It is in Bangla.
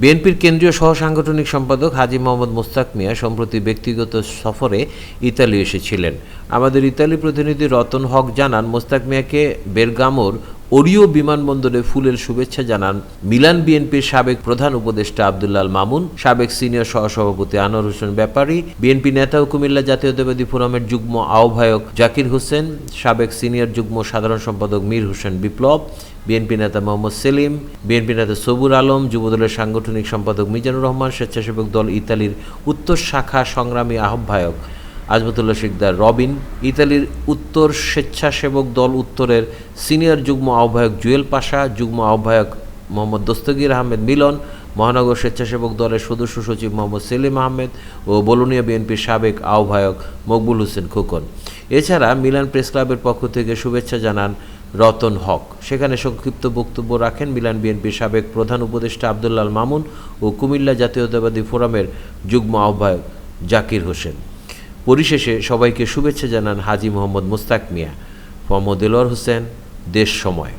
বিএনপির কেন্দ্রীয় সহ সাংগঠনিক সম্পাদক হাজি মোহাম্মদ মোস্তাক মিয়া সম্প্রতি ব্যক্তিগত সফরে ইতালি এসেছিলেন। আমাদের ইতালি প্রতিনিধি রতন হক জানান, মোস্তাক মিয়াকে বেরগামোর ওরিও বিমানবন্দরে ফুলের শুভেচ্ছা জানান মিলান বিএনপির সাবেক প্রধান উপদেষ্টা আবদুল্লাল মামুন, সাবেক সিনিয়র সহসভাপতি আনোয়ার হোসেন ব্যাপারী, বিএনপি নেতা ও কুমিল্লা জাতীয়তাবাদী ফোরামের যুগ্ম আহ্বায়ক জাকির হোসেন, সাবেক সিনিয়র যুগ্ম সাধারণ সম্পাদক মীর হোসেন বিপ্লব, বিএনপি নেতা মোহাম্মদ সেলিম, বিএনপি নেতা সবুর আলম, যুবদলের সাংগঠনিক সম্পাদক মিজানুর রহমান, স্বেচ্ছাসেবক দল ইতালির উত্তর শাখা সংগ্রামী আহ্বায়ক আজমতুল্লাহ শিকদার রবিন, ইতালির উত্তর স্বেচ্ছাসেবক দল উত্তরের সিনিয়র যুগ্ম আহ্বায়ক জুয়েল পাশা, যুগ্ম আহ্বায়ক মোহাম্মদ দস্তগীর আহমেদ মিলন, মহানগর স্বেচ্ছাসেবক দলের সদস্য সচিব মোহাম্মদ সেলিম আহমেদ ও বলুনিয়া বিএনপির সাবেক আহ্বায়ক মকবুল হোসেন খোকন। এছাড়া মিলান প্রেস ক্লাবের পক্ষ থেকে শুভেচ্ছা জানান রতন হক। সেখানে সংক্ষিপ্ত বক্তব্য রাখেন মিলান বিএনপির সাবেক প্রধান উপদেষ্টা আবদুল্লাল মামুন ও কুমিল্লা জাতীয়তাবাদী ফোরামের যুগ্ম আহ্বায়ক জাকির হোসেন। পরিশেষে সবাইকে শুভেচ্ছা জানান হাজি মোহাম্মদ মুস্তাক মিয়া। মোহাম্মদ দেলোয়ার হোসেন দেশ সময়।